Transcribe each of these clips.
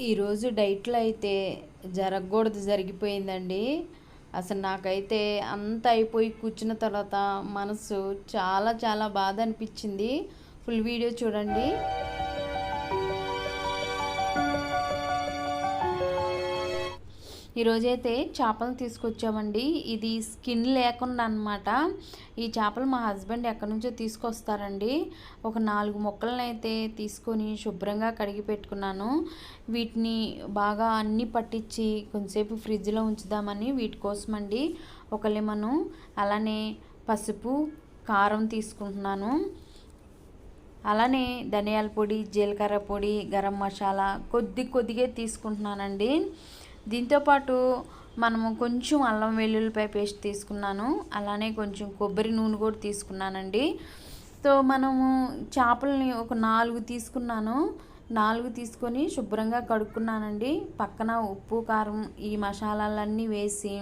ఈరోజు డైట్లో అయితే జరగకూడదు జరిగిపోయిందండి. అసలు నాకైతే అంత అయిపోయి కూర్చున్న తర్వాత మనసు చాలా చాలా బాధ అనిపించింది. ఫుల్ వీడియో చూడండి. ఈరోజైతే చేపలు తీసుకొచ్చామండి. ఇది స్కిన్ లేకుండా అనమాట ఈ చేపలు మా హస్బెండ్ ఎక్కడి నుంచో తీసుకొస్తారండి. ఒక నాలుగు మొక్కలను అయితే తీసుకొని శుభ్రంగా కడిగి పెట్టుకున్నాను. వీటిని బాగా అన్నీ పట్టించి కొంచెంసేపు ఫ్రిడ్జ్లో ఉంచుదామని వీటి కోసమండి ఒక లెమను అలానే పసుపు కారం తీసుకుంటున్నాను. అలానే ధనియాల పొడి జీలకర్ర పొడి గరం మసాలా కొద్ది కొద్దిగా తీసుకుంటున్నానండి. దీంతోపాటు మనము కొంచెం అల్లం వెల్లుల్లిపాయ పేస్ట్ తీసుకున్నాను. అలానే కొంచెం కొబ్బరి నూనె కూడా తీసుకున్నానండి. సో మనము చేపలని ఒక నాలుగు తీసుకున్నాను. నాలుగు తీసుకొని శుభ్రంగా కడుక్కున్నానండి. పక్కన ఉప్పు కారం ఈ మసాలాలన్నీ వేసి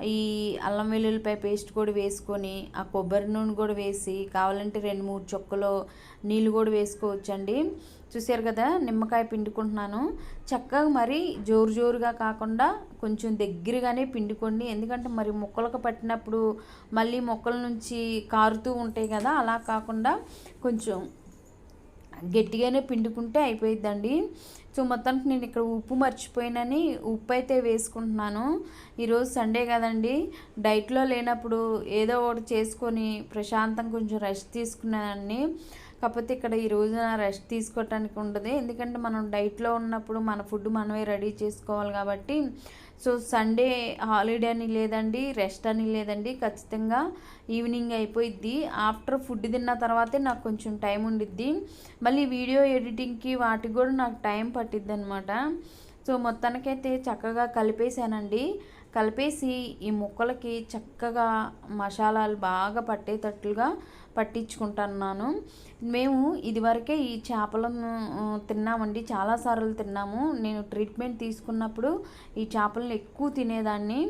ఈ అల్లం వెల్లుల్లిపాయ పేస్ట్ కూడా వేసుకొని ఆ కొబ్బరి నూనె కూడా వేసి కావాలంటే రెండు మూడు చొక్కలు నీళ్ళు కూడా వేసుకోవచ్చండి. చూసారు కదా నిమ్మకాయ పిండుకుంటున్నాను. చక్కగా మరి జోరు జోరుగా కాకుండా కొంచెం దగ్గరగానే పిండుకోండి. ఎందుకంటే మరి మొక్కలకు పట్టినప్పుడు మళ్ళీ మొక్కల నుంచి కారుతూ ఉంటాయి కదా అలా కాకుండా కొంచెం గట్టిగానే పిండుకుంటే అయిపోయిద్దండి. సో మొత్తానికి నేను ఇక్కడ ఉప్పు మర్చిపోయినని ఉప్పు అయితే వేసుకుంటున్నాను. ఈరోజు సండే కదండి. డైట్లో లేనప్పుడు ఏదో ఒకటి చేసుకొని ప్రశాంతం కొంచెం రెస్ట్ తీసుకున్నానండి. కాకపోతే ఇక్కడ ఈ రోజున రెస్ట్ తీసుకోవటానికి ఉండదు. ఎందుకంటే మనం డైట్లో ఉన్నప్పుడు మన ఫుడ్ మనమే రెడీ చేసుకోవాలి కాబట్టి సో సండే హాలిడే అని లేదండి రెస్ట్ అని లేదండి ఖచ్చితంగా ఈవినింగ్ అయిపోయిద్ది. ఆఫ్టర్ ఫుడ్ తిన్న తర్వాతే నాకు కొంచెం టైం ఉండిద్ది. మళ్ళీ వీడియో ఎడిటింగ్కి వాటికి కూడా నాకు టైం పట్టిద్ది అనమాట సో మొత్తానికైతే చక్కగా కలిపేశానండి. కలిపేసి ఈ ముక్కలకి చక్కగా మసాలాలు బాగా పట్టేటట్లుగా పట్టించుకుంటున్నాను. మేము ఇదివరకే ఈ చేపలను తిన్నామండి. చాలాసార్లు తిన్నాము. నేను ట్రీట్మెంట్ తీసుకున్నప్పుడు ఈ చేపలను ఎక్కువ తినేదాన్ని.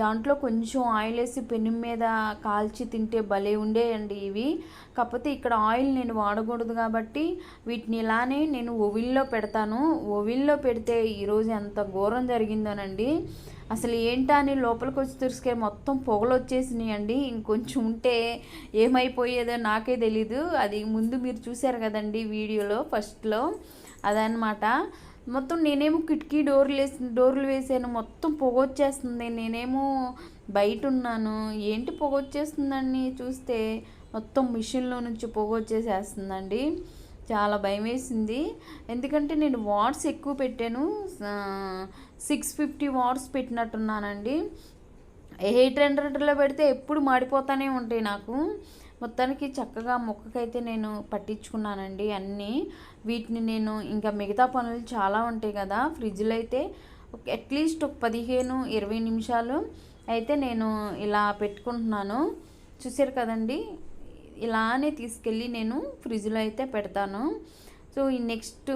దాంట్లో కొంచెం ఆయిల్ వేసి పెను మీద కాల్చి తింటే భలే ఉండేయండి ఇవి. కాకపోతే ఇక్కడ ఆయిల్ నేను వాడకూడదు కాబట్టి వీటిని ఇలానే నేను ఓవిల్లో పెడతాను. ఓవిల్లో పెడితే ఈరోజు ఎంత ఘోరం జరిగిందోనండి. అసలు ఏంటా అని లోపలికి వచ్చి తురిసికే మొత్తం పొగలు వచ్చేసినాయి అండి. ఇంకొంచెం ఉంటే ఏమైపోయేదో నాకే తెలీదు. అది ముందు మీరు చూశారు కదండి వీడియోలో ఫస్ట్లో అదనమాట మొత్తం నేనేమో కిటికీ డోర్లు వేసి డోర్లు వేసాను. మొత్తం పొగ వచ్చేస్తుంది. నేనేమో బయట ఉన్నాను. ఏంటి పొగ వచ్చేస్తుందని చూస్తే? మొత్తం మిషన్లో నుంచి పొగ వచ్చేసేస్తుందండి. చాలా భయం వేసింది ఎందుకంటే నేను వాట్స్ ఎక్కువ పెట్టాను. సిక్స్ ఫిఫ్టీ వాట్స్ పెట్టినట్టున్నానండి. ఎయిట్ హండ్రెడ్లో పెడితే ఎప్పుడు మాడిపోతూనే ఉంటాయి నాకు. మొత్తానికి చక్కగా మొక్కకైతే నేను పట్టించుకున్నానండి అన్నీ. వీటిని నేను ఇంకా మిగతా పనులు చాలా ఉంటాయి కదా ఫ్రిడ్జ్లో అయితే అట్లీస్ట్ ఒక పదిహేను ఇరవై నిమిషాలు అయితే నేను ఇలా పెట్టుకుంటున్నాను. చూసారు కదండి ఇలానే తీసుకెళ్ళి నేను ఫ్రిడ్జ్లో అయితే పెడతాను. సో ఈ నెక్స్ట్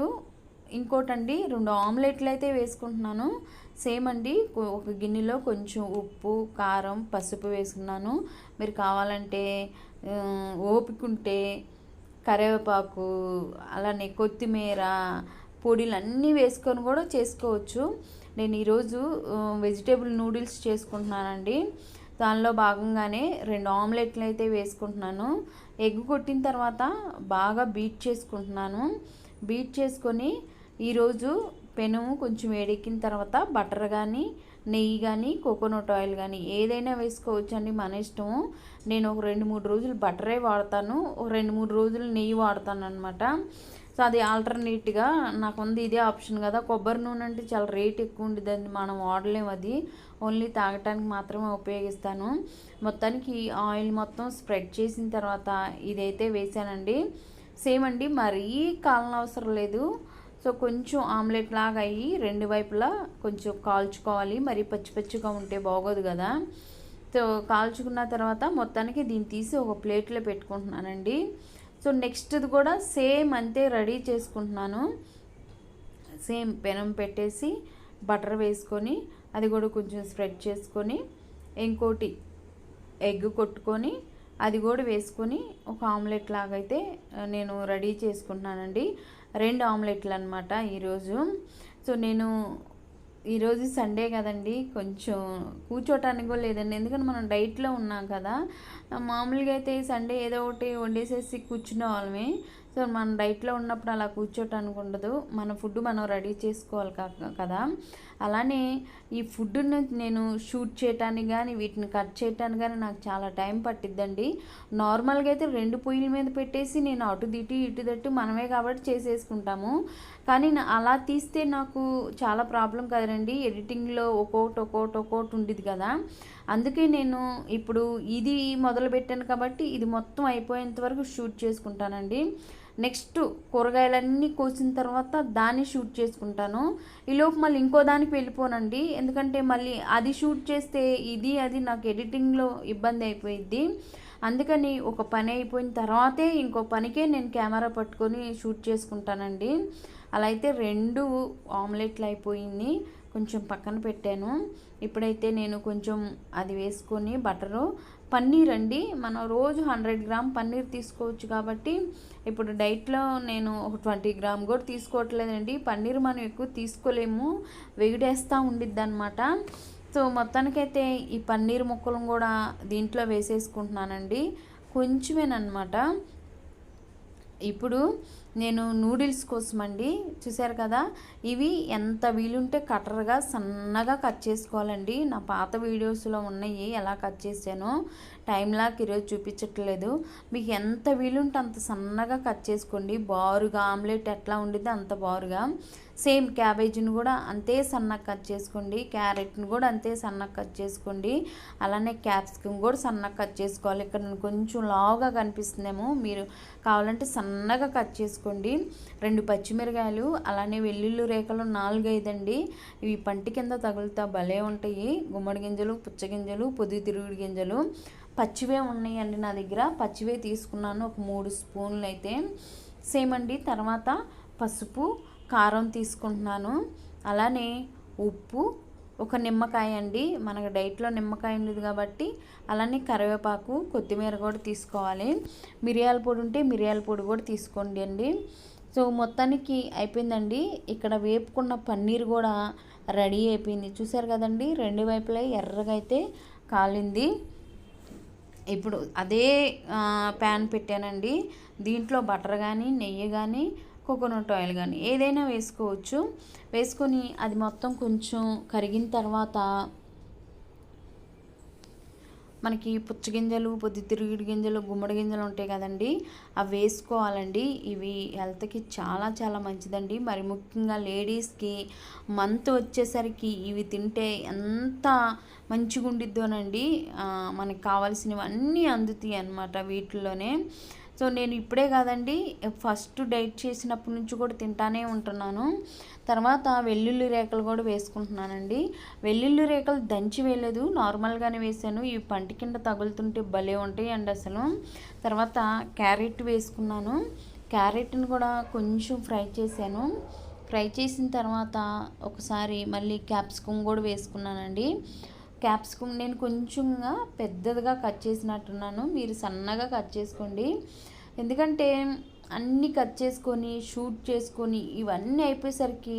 ఇంకోటండి రెండు ఆమ్లెట్లు అయితే వేసుకుంటున్నాను. సేమ్ అండి ఒక గిన్నెలో కొంచెం ఉప్పు కారం పసుపు వేసుకున్నాను. మీరు కావాలంటే ఓపిక ఉంటే కరివేపాకు అలానే కొత్తిమీర పొడిలు అన్నీ వేసుకొని కూడా చేసుకోవచ్చు. నేను ఈరోజు వెజిటేబుల్ నూడిల్స్ చేసుకుంటున్నానండి. దానిలో భాగంగానే రెండు ఆమ్లెట్లు అయితే వేసుకుంటున్నాను. ఎగ్ కొట్టిన తర్వాత బాగా బీట్ చేసుకుంటున్నాను. బీట్ చేసుకొని ఈరోజు పెనుము కొంచెం వేడెక్కిన తర్వాత బటర్ కానీ నెయ్యి కానీ కోకోనట్ ఆయిల్ కానీ ఏదైనా వేసుకోవచ్చు అండి మన ఇష్టము. నేను ఒక రెండు మూడు రోజులు బటరే వాడతాను. ఒక రెండు మూడు రోజులు నెయ్యి వాడతాను అనమాట సో అది ఆల్టర్నేట్గా నాకు ఉంది ఇదే ఆప్షన్ కదా. కొబ్బరి నూనె అంటే చాలా రేట్ ఎక్కువ ఉండేది మనం వాడలేము అది. ఓన్లీ తాగటానికి మాత్రమే ఉపయోగిస్తాను. మొత్తానికి ఆయిల్ మొత్తం స్ప్రెడ్ చేసిన తర్వాత ఇదైతే వేసానండి. సేమ్ అండి మరీ కాలం అవసరం లేదు. సో కొంచెం ఆమ్లెట్ లాగా అయ్యి రెండు వైపులా కొంచెం కాల్చుకోవాలి. మరి పచ్చి పచ్చిగా ఉంటే బాగోదు కదా. సో కాల్చుకున్న తర్వాత మొత్తానికి దీన్ని తీసి ఒక ప్లేట్లో పెట్టుకుంటున్నానండి. సో నెక్స్ట్ది కూడా సేమ్ అంతే రెడీ చేసుకుంటున్నాను. సేమ్ పెనం పెట్టేసి బటర్ వేసుకొని అది కూడా కొంచెం స్ప్రెడ్ చేసుకొని ఇంకోటి ఎగ్ కొట్టుకొని అది కూడా వేసుకొని ఒక ఆమ్లెట్ లాగా అయితే నేను రెడీ చేసుకుంటున్నానండి. రెండు ఆమ్లెట్లు అనమాట ఈరోజు. సో నేను ఈరోజు సండే కదండి కొంచెం కూర్చోటానికి కూడా లేదండి. ఎందుకంటే మనం డైట్లో ఉన్నాం కదా మామూలుగా అయితే సండే ఏదో ఒకటి వండేసేసి కూర్చునే వాళ్ళమే సో మనం డైట్లో ఉన్నప్పుడు అలా కూర్చోటానికి ఉండదు. మన ఫుడ్ మనం రెడీ చేసుకోవాలి కదా. అలానే ఈ ఫుడ్ను నేను షూట్ చేయటానికి కానీ వీటిని కట్ చేయటానికి కానీ నాకు చాలా టైం పట్టిద్దండి. నార్మల్గా అయితే రెండు పొయ్యిల మీద పెట్టేసి నేను అటు దిటి ఇటు దట్టు మనమే కాబట్టి చేసేసుకుంటాము. కానీ అలా తీస్తే నాకు చాలా ప్రాబ్లం కదండి. ఎడిటింగ్లో ఒక్కొక్కటి ఒక్కొక్కటి ఒక్కొక్కటి ఉండేది కదా. అందుకే నేను ఇప్పుడు ఇది మొదలు పెట్టాను కాబట్టి ఇది మొత్తం అయిపోయేంత వరకు షూట్ చేసుకుంటానండి. నెక్స్ట్ కూరగాయలన్నీ కోసిన తర్వాత దాన్ని షూట్ చేసుకుంటాను. ఈలోపు మళ్ళీ ఇంకో దానికి వెళ్ళిపోనండి. ఎందుకంటే మళ్ళీ అది షూట్ చేస్తే ఇది అది నాకు ఎడిటింగ్లో ఇబ్బంది అయిపోయిద్ది. అందుకని ఒక పని అయిపోయిన తర్వాతే ఇంకో పనికే నేను కెమెరా పట్టుకొని షూట్ చేసుకుంటానండి. అలా అయితే రెండు ఆమ్లెట్లు అయిపోయింది. కొంచెం పక్కన పెట్టాను. ఇప్పుడైతే నేను కొంచెం అది వేసుకొని బటరు పన్నీర్ అండి మనం రోజు హండ్రెడ్ గ్రామ్ పన్నీర్ తీసుకోవచ్చు కాబట్టి ఇప్పుడు డైట్లో నేను ఒక ట్వంటీ గ్రామ్ కూడా తీసుకోవట్లేదండి. పన్నీర్ మనం ఎక్కువ తీసుకోలేము. వెగిడేస్తూ ఉండిద్ది అనమాట సో మొత్తానికైతే ఈ పన్నీర్ ముక్కలను కూడా దీంట్లో వేసేసుకుంటున్నానండి. కొంచెమేనమాట ఇప్పుడు నేను నూడిల్స్ కోసం అండి చూసారు కదా? ఇవి ఎంత వీలుంటే కట్టర్గా సన్నగా కట్ చేసుకోవాలండి. నా పాత వీడియోస్లో ఉన్నాయి ఎలా కట్ చేశానో టైంలాగా ఈరోజు చూపించట్లేదు. మీకు ఎంత వీలుంటే అంత సన్నగా కట్ చేసుకోండి. బారుగా ఆమ్లెట్ ఎట్లా ఉండిద్దో అంత బారుగా. సేమ్ క్యాబేజీని కూడా అంతే సన్నగా కట్ చేసుకోండి క్యారెట్ని కూడా అంతే సన్నగా కట్ చేసుకోండి. అలానే క్యాప్సికమ్ కూడా సన్నగా కట్ చేసుకోవాలి. ఇక్కడ కొంచెం లావుగా కనిపిస్తుందేమో మీరు కావాలంటే సన్నగా కట్ చేసుకోండి. రెండు పచ్చిమిరకాయలు అలానే వెల్లుల్లి రేఖలు నాలుగైదండి. ఇవి పంటి కింద తగులుతా భలే ఉంటాయి. గుమ్మడి గింజలు పుచ్చగింజలు పొద్దు తిరుగుడు గింజలు. పచ్చివే ఉన్నాయండి నా దగ్గర. పచ్చివే తీసుకున్నాను ఒక మూడు స్పూన్లు అయితే సేమ్ అండి తర్వాత పసుపు కారం తీసుకుంటున్నాను. అలానే ఉప్పు ఒక నిమ్మకాయ అండి మనకు డైట్లో నిమ్మకాయ ఉండదు కాబట్టి అలానే కరివేపాకు కొత్తిమీర కూడా తీసుకోవాలి. మిరియాల పొడి ఉంటే మిరియాల పొడి కూడా తీసుకోండి అండి. సో మొత్తానికి అయిపోయిందండి. ఇక్కడ వేపుకున్న పన్నీర్ కూడా రెడీ అయిపోయింది. చూసారు కదండి రెండు వైపులా ఎర్రగా అయితే కాలింది. ఇప్పుడు అదే ప్యాన్ పెట్టానండి. దీంట్లో బటర్ కానీ నెయ్యి కానీ కోకోనట్ ఆయిల్ కానీ ఏదైనా వేసుకోవచ్చు. వేసుకొని అది మొత్తం కొంచెం కరిగిన తర్వాత మనకి పుచ్చగింజలు పొద్దుతిరుగుడు గింజలు గుమ్మడి గింజలు ఉంటాయి కదండి. అవి వేసుకోవాలండి. ఇవి హెల్త్కి చాలా చాలా మంచిదండి. మరి ముఖ్యంగా లేడీస్కి మంత్ వచ్చేసరికి ఇవి తింటే ఎంత మంచిగా ఉండిద్దోనండి మనకి కావాల్సినవన్నీ అందుతాయి అన్నమాట వీటిల్లోనే. సో నేను ఇప్పుడే కాదండి ఫస్ట్ డైట్ చేసినప్పటి నుంచి కూడా తింటానే ఉంటున్నాను. తర్వాత వెల్లుల్లి రేఖలు కూడా వేసుకుంటున్నానండి. వెల్లుల్లి రేఖలు దంచి వేయలేదు నార్మల్గానే వేసాను. ఇవి పంటి కింద తగులుతుంటే భలే ఉంటాయి అండి అసలు. తర్వాత క్యారెట్ వేసుకున్నాను. క్యారెట్ని కూడా కొంచెం ఫ్రై చేశాను. ఫ్రై చేసిన తర్వాత ఒకసారి మళ్ళీ క్యాప్సికమ్ కూడా వేసుకున్నానండి. క్యాప్సికమ్ నేను కొంచెంగా పెద్దదిగా కట్ చేసినట్టున్నాను. మీరు సన్నగా కట్ చేసుకోండి. ఎందుకంటే అన్నీ కట్ చేసుకొని షూట్ చేసుకొని ఇవన్నీ అయిపోయేసరికి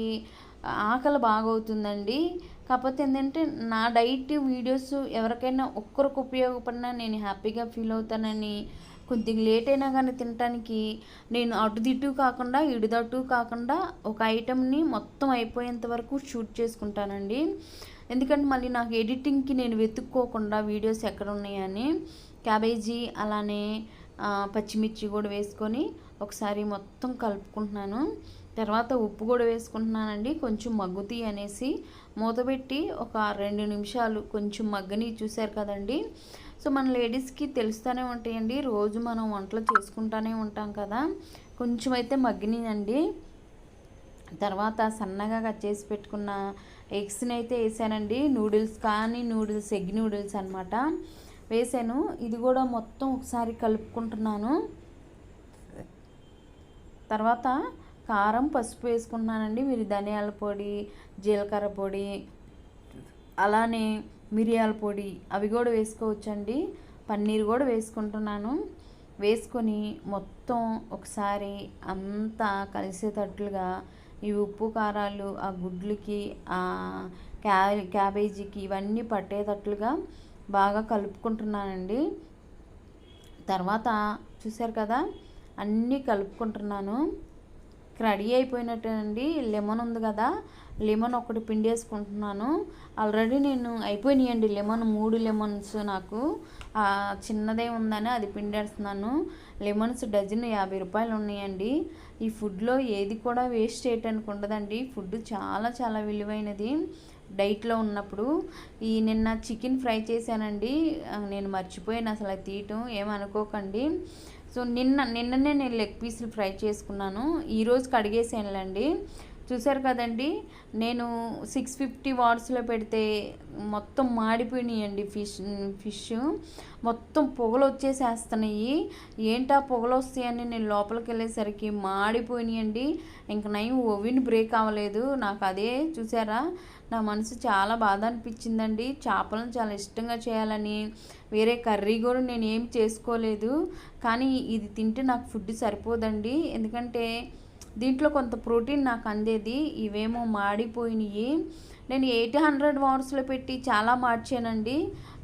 ఆకలి బాగవుతుందండి. కాకపోతే ఏంటంటే నా డైట్ వీడియోస్ ఎవరికైనా ఒక్కరికి ఉపయోగపడినా నేను హ్యాపీగా ఫీల్ అవుతానని కొద్దిగా లేట్ అయినా కానీ తినటానికి నేను అటు కాకుండా ఇడుదట్టు కాకుండా ఒక ఐటెంని మొత్తం అయిపోయేంత వరకు షూట్ చేసుకుంటానండి. ఎందుకంటే మళ్ళీ నాకు ఎడిటింగ్కి నేను వెతుక్కోకుండా వీడియోస్ ఎక్కడ ఉన్నాయని క్యాబేజీ అలానే పచ్చిమిర్చి కూడా వేసుకొని ఒకసారి మొత్తం కలుపుకుంటున్నాను. తర్వాత ఉప్పు కూడా వేసుకుంటున్నానండి. కొంచెం మగ్గుతీ అనేసి మూతపెట్టి ఒక రెండు నిమిషాలు కొంచెం మగ్గని చూశారు కదండి. సో మన లేడీస్కి తెలుస్తూనే ఉంటాయండి. రోజు మనం వంటలు చేసుకుంటూనే ఉంటాం కదా. కొంచెం అయితే మగ్గినాయండి. తర్వాత సన్నగా కట్ చేసి పెట్టుకున్న ఎగ్స్ని అయితే వేసానండి. నూడిల్స్ కానీ నూడిల్స్ ఎగ్ నూడిల్స్ అనమాట వేసాను. ఇది కూడా మొత్తం ఒకసారి కలుపుకుంటున్నాను. తర్వాత కారం పసుపు వేసుకుంటున్నానండి. మీరు ధనియాల పొడి జీలకర్ర పొడి అలానే మిరియాల పొడి అవి కూడా వేసుకోవచ్చండి. పన్నీర్ కూడా వేసుకుంటున్నాను. వేసుకొని మొత్తం ఒకసారి అంతా కలిసేటట్లుగా ఈ ఉప్పు కారాలు ఆ గుడ్లకి ఆ క్యా క్యాబేజీకి ఇవన్నీ పట్టేటట్లుగా బాగా కలుపుకుంటున్నానండి. తర్వాత చూసారు కదా అన్నీ కలుపుకుంటున్నాను. రెడీ అయిపోయినట్టేనండి లెమన్ ఉంది కదా లెమన్ ఒకటి పిండేసుకుంటున్నాను ఆల్రెడీ నేను అయిపోయినాయండి లెమన్ మూడు లెమన్స్ నాకు. చిన్నదే ఉందని అది పిండేస్తున్నాను. లెమన్స్ డజన్ యాభై రూపాయలు ఉన్నాయండి. ఈ ఫుడ్లో ఏది కూడా వేస్ట్ చేయటానికి ఉండదండి. ఫుడ్ చాలా చాలా విలువైనది డైట్లో ఉన్నప్పుడు. ఈ నిన్న చికెన్ ఫ్రై చేశానండి. నేను మర్చిపోయాను అసలు అది తీయటం ఏమనుకోకండి సో నిన్న నిన్ననే నేను లెగ్ పీసులు ఫ్రై చేసుకున్నాను. ఈరోజు కడిగేసానులేండి చూసారు కదండి నేను సిక్స్ ఫిఫ్టీ వాట్స్లో పెడితే మొత్తం మాడిపోయినాయండి ఫిష్ ఫిష్. మొత్తం పొగలు వచ్చేసేస్తున్నాయి. ఏంటా పొగలు వస్తాయని నేను లోపలికి వెళ్ళేసరికి మాడిపోయినాయండి. ఇంక నయం ఓవిన్ బ్రేక్ అవ్వలేదు. నాకు అదే చూసారా నా మనసు చాలా బాధ అనిపించిందండి. చేపలను చాలా ఇష్టంగా చేయాలని. వేరే కర్రీ కూడా నేను ఏం చేసుకోలేదు. కానీ ఇది తింటే నాకు ఫుడ్ సరిపోదండి. ఎందుకంటే దీంట్లో కొంత ప్రోటీన్ నాకు అందేది. ఇవేమో మాడిపోయినాయి. నేను ఎయిట్ హండ్రెడ్ వాట్స్లో పెట్టి చాలా మార్చానండి.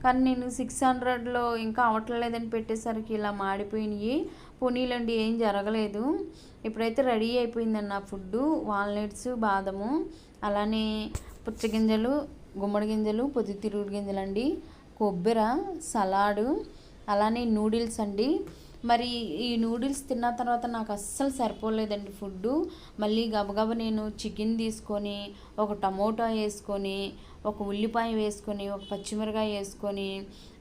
కానీ నేను సిక్స్ హండ్రెడ్లో ఇంకా అవ్వట్లేదని పెట్టేసరికి ఇలా మాడిపోయినాయి. పొనీలండి ఏం జరగలేదు. ఇప్పుడైతే రెడీ అయిపోయిందండి నా ఫుడ్ వాల్నట్స్ బాదము అలానే పుచ్చగింజలు గుమ్మడి గింజలు పొద్దుతిరుగుడు గింజలు అండి కొబ్బరి సలాడు అలానే నూడిల్స్ అండి. మరి ఈ నూడిల్స్ తిన్న తర్వాత నాకు అస్సలు సరిపోలేదండి ఫుడ్డు. మళ్ళీ గబగబ నేను చికెన్ తీసుకొని ఒక టమోటా వేసుకొని ఒక ఉల్లిపాయ వేసుకొని ఒక పచ్చిమిరకాయ వేసుకొని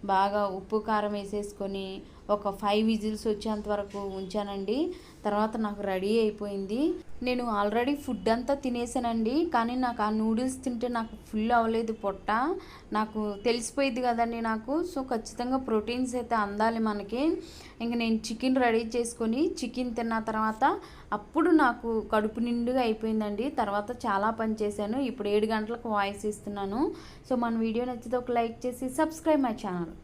బాగా ఉప్పు కారం వేసేసుకొని ఒక ఫైవ్ విజిల్స్ వచ్చేంత వరకు ఉంచానండి. తర్వాత నాకు రెడీ అయిపోయింది. నేను ఆల్రెడీ ఫుడ్ అంతా తినేసానండి కానీ నాకు ఆ నూడిల్స్ తింటే నాకు ఫుల్ అవ్వలేదు పొట్ట. నాకు తెలిసిపోయింది కదండి నాకు. సో ఖచ్చితంగా ప్రోటీన్స్ అయితే అందాలి మనకి. ఇంక నేను చికెన్ రెడీ చేసుకొని చికెన్ తిన్న తర్వాత అప్పుడు నాకు కడుపు నిండుగా అయిపోయిందండి. తర్వాత చాలా పని చేశాను. ఇప్పుడు ఏడు గంటలకు వాయిస్ ఇస్తున్నాను. సో మన వీడియో నచ్చితే ఒక లైక్ చేసి సబ్స్క్రైబ్ మై ఛానల్.